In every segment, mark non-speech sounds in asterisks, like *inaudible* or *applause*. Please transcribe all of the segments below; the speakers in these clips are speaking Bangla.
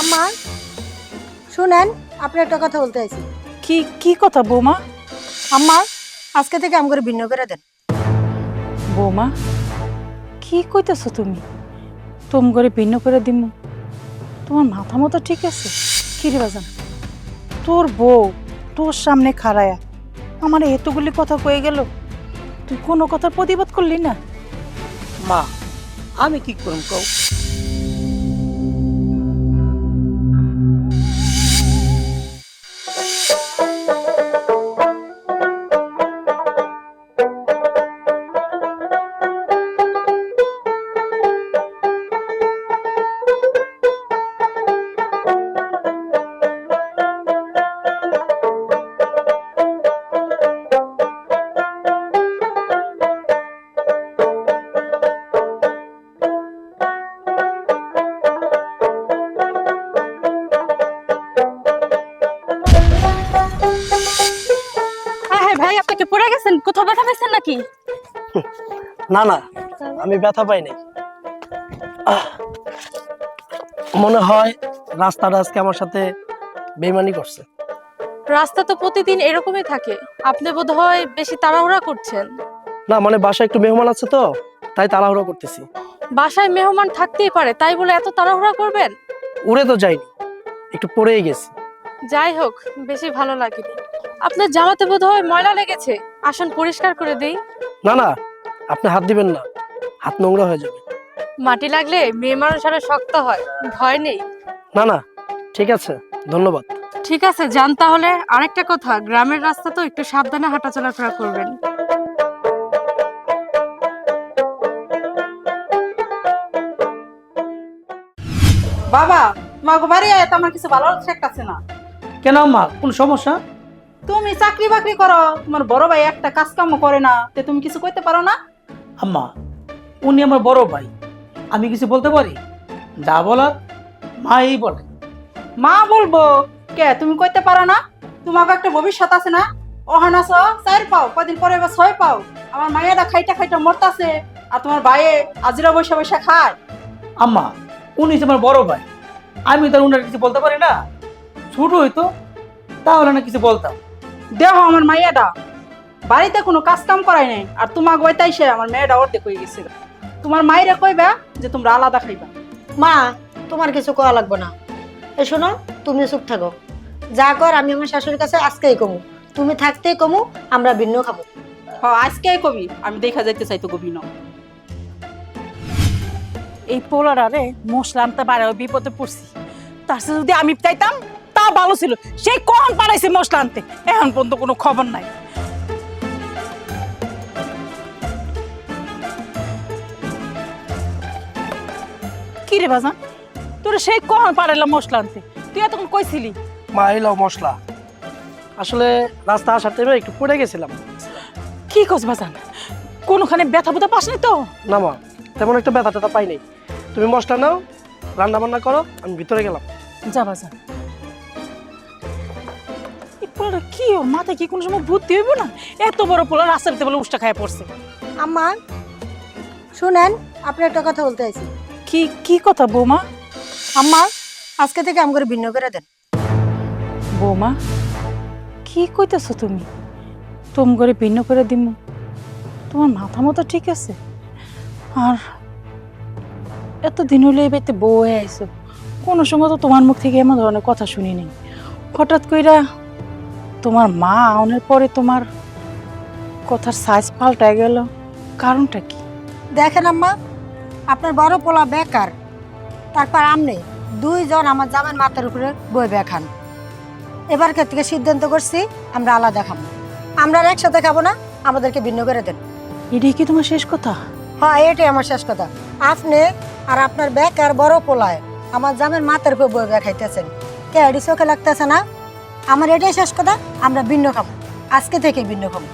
আম্মা শুনেন আপনি একটা কথা বলতে আইছি কি কি কথা বৌমা? আম্মা আজকে থেকে আম করে ভিন্ন করে দেন। বৌমা কি কইতেছো তুমি? তুম করে ভিন্ন করে দিমু। তোমার মাথা মতো ঠিক আছে? কি রে বাজান? তোর বউ তোর সামনে খাড়ায়া আমার এতগুলি কথা কয়ে গেল। তুই কোনো কথার প্রতিবাদ করলি না। মা আমি কি করুম কও? ভাই গেছেন? কোথাও ব্যথা পেয়েছেন নাকি? না না আমি ব্যথা পাই নাই। মনে হয় রাস্তাটা আজকে আমার সাথে বেমানি করছে। রাস্তা তো প্রতিদিন এরকমই থাকে। আপনি বোধহয় বেশি তাড়াহুড়া করছেন। না মানে বাসায় একটু মেহমান আছে তো তাই তাড়াহুড়ো করতেছি। বাসায় মেহমান থাকতেই পারে তাই বলে এত তাড়াহুড়া করবেন? উড়ে তো যাইনি একটু পড়েই গেছি। যাই হোক বেশি ভালো লাগেনি। আপনার জামাতে বোধহয় ময়লা লেগেছে? আসন পরিষ্কার করে দেই। না না আপনি হাত দিবেন না। হাত নোংরা হয়ে যাবে। মাটি লাগলে মেয়ে মানুষ আরও শক্ত হয় ভয় নেই। না না ঠিক আছে ধন্যবাদ। ঠিক আছে যান তাহলে। আরেকটা কথা গ্রামের রাস্তা তো একটু সাবধানে হাঁটা চলাফেরা করবেন। বাবা তোমাকে বাড়ি আয় তো আমার কিছু ভালো ঠেকতেছে না। কেন মা কোন সমস্যা? তুমি চাকরি বাকরি করো তোমার বড় ভাই একটা কাজ কাম করে না তে তুমি কিছু করতে পারো না? আম্মা উনি আমার বড় ভাই। আমি কিছু বলতে পারি? যা বলার মাই বলে। মা বলব। কে তুমি করতে পারো না? তোমাকে একটা ভবিষ্যৎ আছে না? আছো চার পাও কদিন পরে এবার ছয় পাও। আমার মায়েরা খাইটা খাইটা মরতাছে আর তোমার ভাইয়ে আজিরা বৈশা বৈশা খায়। আম্মা উনি আমার বড় ভাই আমি তার উনার কিছু বলতে পারি না? ছোট হইতো তাহলে না কিছু বলতাম। দেহ আমার মাইয়াটা বাড়িতে কোনো কাজ কাম করাই নাই। আর তোমার তোমাকে ওইটাইসে আমার মেয়েটা অর্ধেক হয়ে গেছে। তোমার মায়েরা কইবা যে তোমরা আলাদা খাইবা। মা তোমার কিছু করা লাগবে না। এ শোনো তুমি চুপ থাকো। যা কর আমি আমার শাশুড়ির কাছে আজকেই কমু। তুমি থাকতেই কমু আমরা ভিন্ন খাব। হ আজকেই কবি। আমি দেখা যাইতে চাইতো কবি না এই পোলার আরে মশলা আনতে পারে বিপদে পড়ছি। তার সাথে যদি আমি চাইতাম তা ভালো ছিল। সেই কখন পারাইছে মশলা আনতে? এখন পর্যন্ত কোনো খবর নাই। কি রে বাজান? তোর সেই কখন মশলা আনতে? তুই এতক্ষণ কইছিলি। মা এলাও মশলা। আসলে রাস্তা আসার টাইমে একটু পড়ে গেছিলাম। কি কস বাজান? কোনোখানে ব্যথা বুথা পাস নাই তো? না মা তেমন একটা ব্যথা ট্যাথা পাই নাই তুমি মশলা নাও রান্না বান্না করো আমি ভিতরে গেলাম। যা বাজান। পোলাটা কি ওর মাথায় কি কোনো সময় বুদ্ধি হইব না? এত বড় পোলা রাস্তাতে বলে উষ্টা খায় পড়ছে। আম্মা শুনেন আপনি একটা কথা বলতে আইছি কি কি কথা বৌমা? আম্মা আজকে থেকে আম করে ভিন্ন করে দেন। বৌমা কি কইতেছো তুমি? তুম করে ভিন্ন করে দিমু। তোমার মাথা মতো ঠিক আছে? আর এত দিন হলে এই বাড়িতে বউ হয়ে আইসো কোনো সময় তো তোমার মুখ থেকে এমন ধরনের কথা শুনি নেই। হঠাৎ কইরা তোমার মা আউনের পরে তোমার কথার সাইজ পাল্টায় গেল। কারণটা কি? দেখেন আম্মা আপনার বড় পোলা বেকার তারপর আমনে দুইজন আমার জামার মাথার উপরে বই বেখান এবার থেকে সিদ্ধান্ত করছি আমরা আলাদা খাব। আমরা আর একসাথে খাব না আমাদেরকে ভিন্ন করে দেন। এটাই কি তোমার শেষ কথা? হ্যাঁ এটাই আমার শেষ কথা। আপনি আর আপনার বেকার বড় পোলায় আমার জামের মাথার উপরে বই বেখাইতেছেন কে এটি চোখে লাগতেছে না? আমার এটাই শেষ কথা আমরা ভিন্ন খাব। আজকে থেকে ভিন্ন খাব।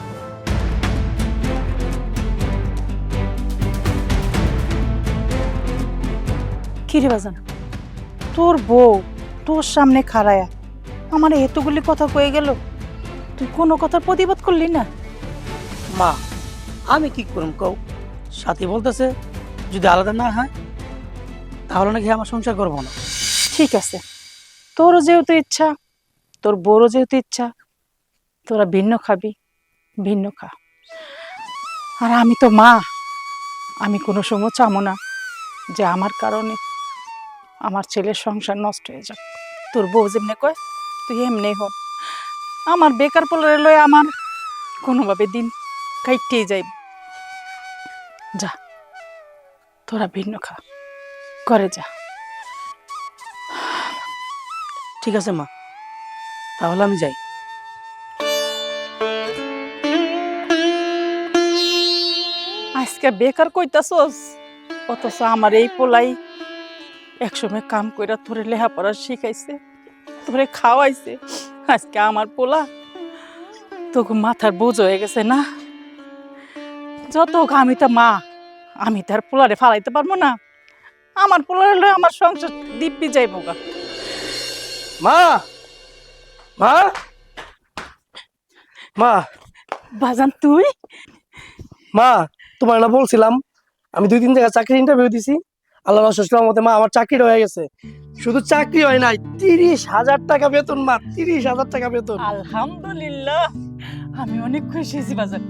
কি রে বাজান? তোর বউ তোর সামনে খাড়ায়া আমার এতগুলি কথা কয়ে গেল তুই কোনো কথার প্রতিবাদ করলি না? মা আমি কি করুম কও? সাথী বলতেছে যদি আলাদা না হয় তাহলে নাকি আমার সংসার করব না। ঠিক আছে। তোরও যেহেতু ইচ্ছা তোর বড়ও যেহেতু ইচ্ছা, তোরা ভিন্ন খাবি, ভিন্ন খা। আর আমি তো মা, আমি কোনো সময় চামো না যে আমার কারণে আমার ছেলের সংসার নষ্ট হয়ে যাক। তোর বউ যেমনি কয়, তুই এমনি হন আমার বেকার পোলারে লয়ে আমার কোনোভাবে দিন কাইটেই যাইব। যা, তোরা ভিন্ন খা করে যা। ঠিক আছে মা। তাহলে আমি যাই। আজকে বেকার কইতাছস, অথচ আমার এই পোলাই একসময় কাম কইরা তোরে লেখাপড়া শিখাইছে, তোরে খাওয়াইছে। আজকে আমার পোলা তোকে মাথার বোঝ হয়ে গেছে না? যত হোক আমি তো মা, আমি তার পোলারে ফালাইতে পারব না? আমার পোলারে আমার সংসার দিব্যি যাইব গা মা! মা? মা? বাজান তুই? মা তোমার না বলছিলাম আমি দুই তিন জায়গায় চাকরির ইন্টারভিউ দিছি। আল্লাহ রসুলাম মতে মা আমার চাকরি হয়ে গেছে। শুধু চাকরি হয় নাই তিরিশ হাজার টাকা বেতন মা তিরিশ হাজার টাকা বেতন। আলহামদুলিল্লাহ। আমি অনেক খুশি হয়েছি বাজান।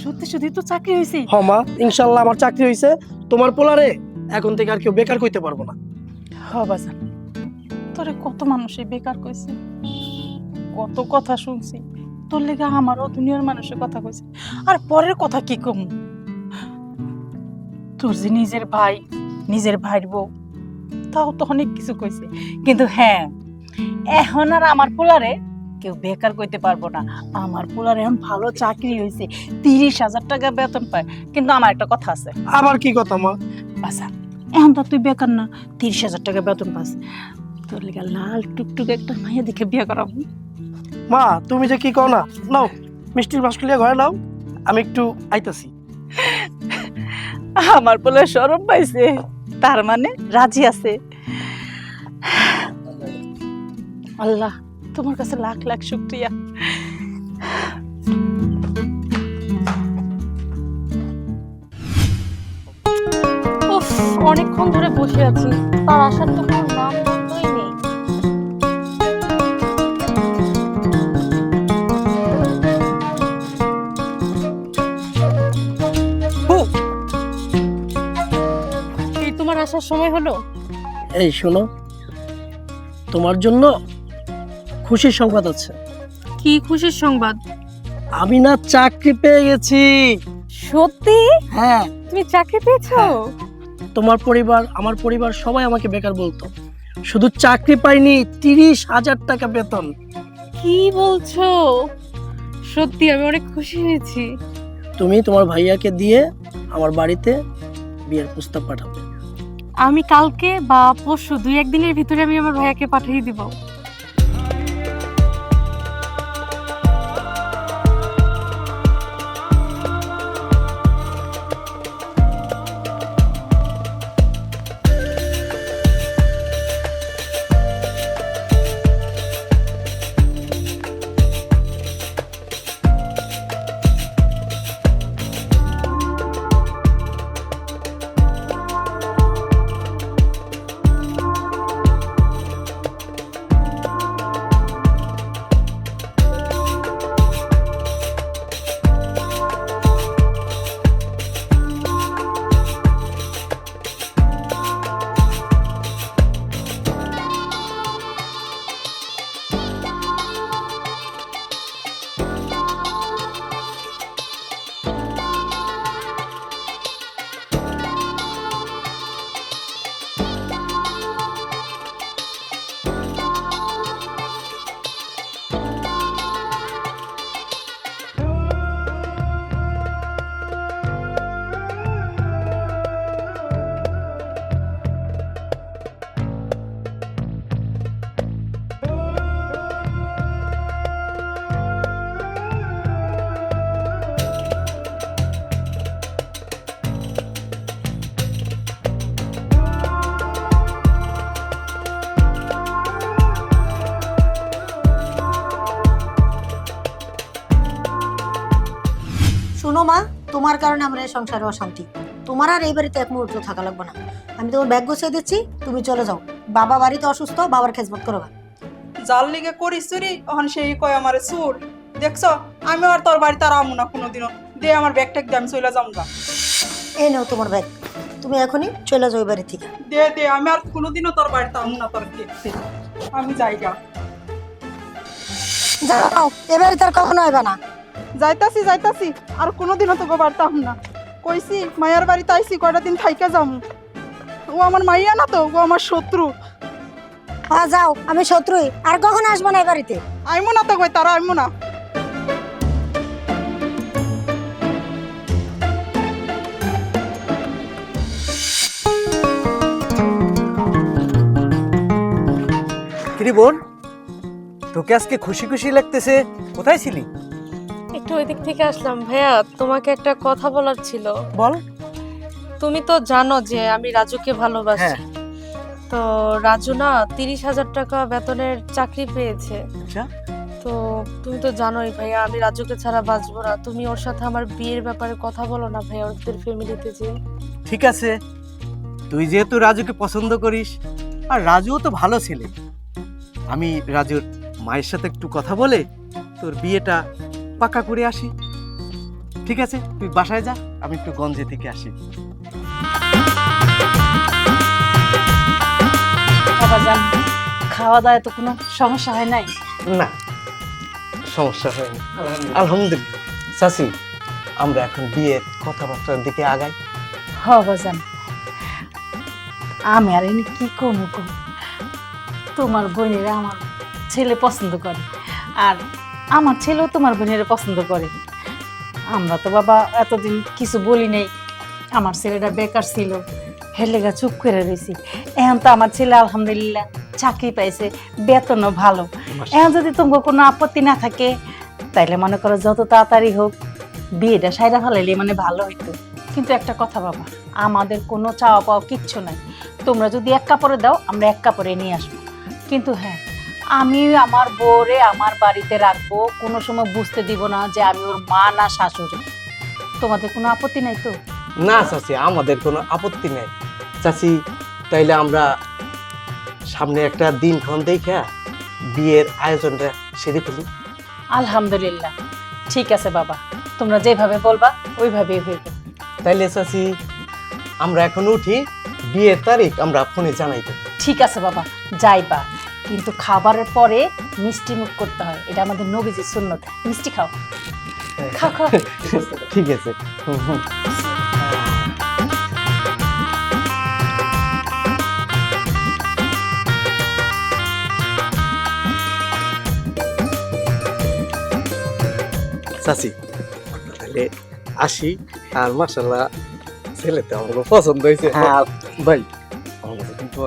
সত্যি সত্যি তো চাকরি হয়েছে। হ মা ইনশাল্লাহ আমার চাকরি হয়েছে। তোমার পোলারে এখন থেকে আর কেউ বেকার কইতে পারব না। হ বাজান। তোরে কত মানুষই বেকার কইছে। কত কথা শুনছি। তোর লেগে আমারও দুনিয়ার মানুষের কথা কইছে। আর পরের কথা কি কম? তোর যে নিজের ভাই নিজের ভাইয়ের বউ তাও তো অনেক কিছু কইছে। কিন্তু হ্যাঁ এখন আর আমার পোলারে কেউ বেকার কইতে পারব না। আমার পোলার এখন ভালো চাকরি হয়েছে তিরিশ হাজার টাকা বেতন পায়। কিন্তু আমার একটা কথা আছে। আবার কি কথা মা? বাসা এখন তো তুই বেকার না তিরিশ হাজার টাকা বেতন পাস। তোর লেগে লাল টুকটুক একটা মাইয়া দেখে বিয়ে করাবো মা তুমি যে কি কও না? নাও মিষ্টির বাসকুলিয়া ঘরে নাও আমি একটু আইতাছি। আমার বলে সরম পাইছে তার মানে রাজি আছে। আল্লাহ তোমার কাছে লাখ লাখ শুক্রিয়া। অনেকক্ষণ ধরে বসে আছি তার আসার তো কোনো নাম সময় হলো? এই শোনো তোমার জন্য খুশির সংবাদ আছে। কি খুশির সংবাদ? আমি না চাকরি পেয়ে গেছি। সত্যি? হ্যাঁ। তুমি চাকরি পেয়েছ? তোমার পরিবার আমার পরিবার সবাই আমাকে বেকার বলতো। শুধু চাকরি পাইনি তিরিশ হাজার টাকা বেতন। কি বলছো? সত্যি আমি অনেক খুশি হয়েছি। তুমি তোমার ভাইয়াকে দিয়ে আমার বাড়িতে বিয়ের প্রস্তাব পাঠাবে আমি কালকে বা পরশু দুই একদিনের ভিতরে আমি আমার ভাইয়াকে পাঠিয়ে দিব। মা তোমার কারণে আমরা এই সংসারে অশান্তি। তোমার আর এই বাড়িতে এক মুহূর্ত থাকা লাগবে না। আমি তোমার ব্যাগ গুছিয়ে দিচ্ছি তুমি চলে যাও। বাবা বাড়িতে অসুস্থ বাবার খেজমত করো। জাল লিগে করি চুরি তখন সেই কয় আমার চুর। দেখছ আমি আর তোর বাড়িতে আর আমু না কোনোদিনও। দে আমার ব্যাগ ট্যাগ দিয়ে আমি চলে যাম গা। এই নাও তোমার ব্যাগ। তুমি এখনই চলে যাও এই বাড়ি থেকে। দে দে আমি আর কোনোদিনও তোর বাড়িতে আমু না তোর আমি যাই গা। যাও এবারে তার কখনো হবে না। যাইতাছি যাইতাছি। আর কোনোদিনও তোকে বাড়িতে আম না। কইছি মায়ার বাড়িতে আইছি কয়টা দিন থাইকা যাম। ও আমার মাইয়া না তো ও আমার শত্রু। হ্যাঁ যাও আমি শত্রুই। আর কখন আসব না এই বাড়িতে? আইমো না তো কই তারা আইমো না। কিরে বোন তোকে আজকে খুশি খুশি লাগতেছে। কোথায় ছিলি? একটু ওই দিক থেকে আসলাম। ভাইয়া তোমাকে একটা কথা বলার ছিল। বল। তুমি তো জানো যে আমি রাজুকে ভালোবাসি। হ্যাঁ। তো রাজু না তিরিশ হাজার টাকা বেতনের চাকরি পেয়েছে। আচ্ছা। তো তুমি তো জানোই ভাইয়া আমি রাজুকে ছাড়া বাঁচবো না। তুমি ওর সাথে আমার বিয়ের ব্যাপারে কথা বলো না ভাইয়া ওদের ফ্যামিলিতে যে। ঠিক আছে। তুই যেহেতু রাজুকে পছন্দ করিস আর রাজুও তো ভালো ছেলে। আমি রাজুর মায়ের সাথে একটু কথা বলে তোর বিয়েটা পাকা করে আসি। ঠিক আছে তুই বাসায় যা আমি একটু গঞ্জে থেকে আসি। বাবা খাওয়া দাওয়া তো কোনো সমস্যা হয় নাই? না সমস্যা হয়নি। আলহামদুলিল্লাহ। চাচি আমরা এখন বিয়ের কথাবার্তার দিকে আগাই। হ বাজান আমি আর এনে কি কমু কম তোমার বোনেরা আমার ছেলে পছন্দ করে। আর আমার ছেলেও তোমার বোনেরা পছন্দ করে। আমরা তো বাবা এতদিন কিছু বলি নাই। আমার ছেলেটা বেকার ছিল। হেলেগা চুপ করে রয়েছি এখন তো আমার ছেলে আলহামদুলিল্লাহ চাকরি পাইছে বেতনও ভালো। এখন যদি তোমার কোনো আপত্তি না থাকে তাইলে মনে করো যত তাড়াতাড়ি হোক বিয়েটা সাইরা ফেলাইলে মানে ভালো হইতো। কিন্তু একটা কথা বাবা আমাদের কোনো চাওয়া পাওয়া কিচ্ছু নাই। তোমরা যদি এক কাপড়ে দাও আমরা এক কাপড়ে নিয়ে আসব। কিন্তু হ্যাঁ আমি আমার বউরে আমার বাড়িতে রাখব কোনো সময় বুঝতে দিব না যে আমি ওর মা না শাশুড়ি। তোমাদের কোনো আপত্তি নাই তো? না চাচি আমাদের কোনো আপত্তি নেই। চাচি তাইলে আমরা সামনে একটা দিনক্ষণ দেখা বিয়ের আয়োজনটা সেরে ফেলি। আলহামদুলিল্লাহ। ঠিক আছে বাবা তোমরা যেভাবে বলবা ওইভাবেই হইবে তাইলে চাচি আমরা এখন উঠি বিয়ের তারিখ আমরা ফোনে জানাই দেব। ঠিক আছে বাবা যাইবা। কিন্তু খাবারের পরে মিষ্টি মুখ করতে হয়। এটা আমাদের নবীজির সুন্নত। মিষ্টি খাও। খাও খাও। *laughs* ঠিক আছে। চাচি তাহলে আসি। আর মাসাল্লাহ ছেলেতে আমার পছন্দ হয়েছে। হ্যাঁ। ভাই আমার কিন্তু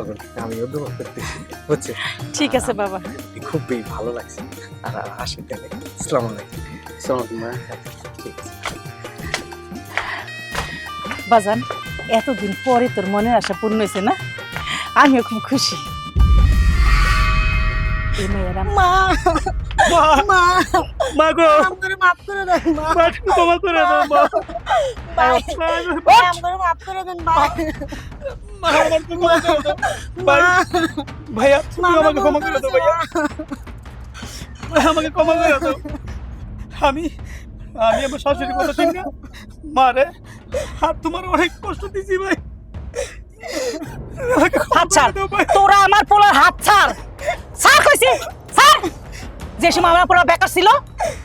আমিও দোয়া করতেছি বুঝছে ঠিক আছে বাবা। খুবই ভালো লাগছে। আর আসি তাহলে। আসসালাম আলাইকুম। ঠিক আছে বাজান এতদিন পরে তোর মনের আশা পূর্ণ হয়েছে না? আমিও খুব খুশি। মা! মা! মা! গো! আমাকে মাফ করে দেন মা। মা ক্ষমা করে দাও মা। মা, করে দেন ভাই মা ক্ষমা করে দাও ভাই ভাইয়া তুমি আমাকে ক্ষমা করে দাও ভাইয়া। ভাই, আমাকে ক্ষমা করে দাও। আমি আমি আমার শাশুড়ির কথা ঠিক না? মারে আর তোমার অনেক কষ্ট দিছি ভাই। হাত ছাড়। তোরা আমার পোলার হাত ছাড়। ছাড় কইছি ছাড়। যে সময় আমার পোলা বেকার ছিল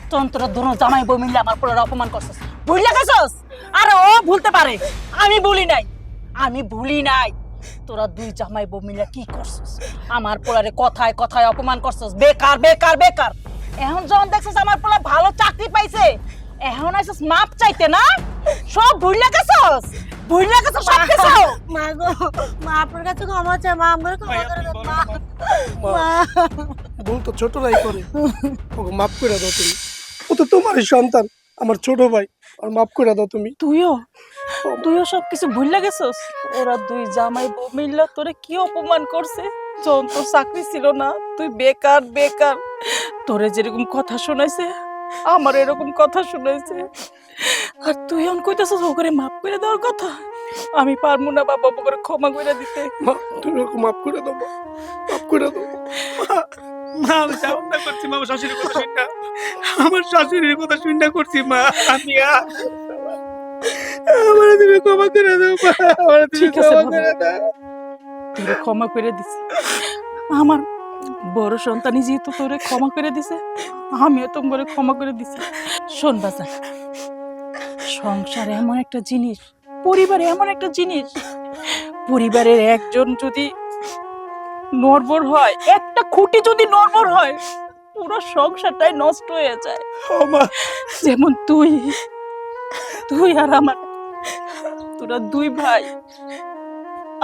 তখন তোরা দোনো জামাই বই মিলে আমার পোলার অপমান করছিস। ভুলে গেছস আর ও ভুলতে পারে। আমি বলি নাই। আমি ভুলি নাই। তোরা দুই জামাই বউ মিলে কি করছিস? আমার পোলারে কথায় কথায় অপমান করছিস। বেকার বেকার বেকার। এখন যখন দেখছিস আমার পোলা ভালো চাকরি পাইছে এখন আইসিস মাপ চাইতে না? সব ভুলে গেছস? ভুলে গেছস সব কিছু মা গো মা আপনার কাছে ক্ষমা চাই মা আমাকে ক্ষমা করে দেন মা। মা। ভুল তো ছোটরাই করে। ওকে মাফ করে দাও তুমি। ও তো তোমারই সন্তান আমার ছোট ভাই। আর মাফ করে দাও তুমি। তুইও? তুইও সব কিছু ভুলে গেছস? ওরা দুই জামাই বউ মিল্লা তোরে কি অপমান করছে? যখন তোর চাকরি ছিল না তুই বেকার বেকার। তোরে যেরকম কথা শোনাইছে আমার এরকম কথা শোনাইছে। আর তুই এখন কইতেছস ওকে মাফ করে দেওয়ার কথা? আমি পারব না বাবা ওকে ক্ষমা করে দিতে। মা তুমি ওকে মাফ করে দাও। মাফ করে দাও। মা আমি তেমন না করছি মা আমার শাশুড়ির কথা শুননা আমার শাশুড়ির কথা শুননা করছি মা আমি আমার তুমি ক্ষমা করে দাও আমার তুমি ক্ষমা করে দাও। তোরে ক্ষমা করে দিছি। আমার বড় সন্তানই যেহেতু তোরে ক্ষমা করে দিছে আমিও তোমার ক্ষমা করে দিছি। শোন বাজার সংসার এমন একটা জিনিস পরিবার এমন একটা জিনিস পরিবারের একজন যদি নড়বর হয় একটা খুঁটি যদি নড়বর হয় পুরো সংসারটাই নষ্ট হয়ে যায়। যেমন তুই তুই আর আমার তোরা দুই ভাই,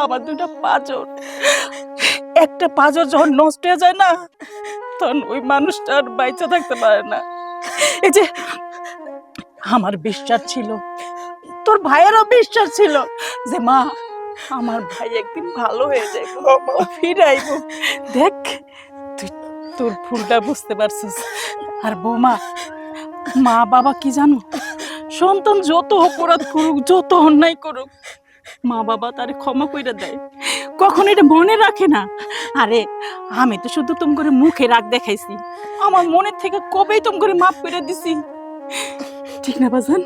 আমার দুটা পাঁচর। একটা পাঁচর যখন নষ্ট হয়ে যায় না, তখন ওই মানুষটা আর বাইচা থাকতে পারে না। এই যে, আমার বিশ্বাস ছিল, তোর ভাইয়েরও বিশ্বাস ছিল যে, মা, আমার ভাই একদিন ভালো হয়ে যাইব, ও ফিরে আইব। দেখ, তুই, তোর ভুলটা বুঝতে পারছিস। আর বৌমা, মা বাবা কি জানো? সন্তান যত অপরাধ করুক, যত অন্যায় করুক, মা বাবা তার ক্ষমা করে দেয়। কখন এটা মনে রাখে না। আরে, আমি তো শুধু তুম করে মুখে রাগ দেখাইছি। আমার মনের থেকে কবেই তুম করে মাফ করে দিছি। ঠিক না, বাজান?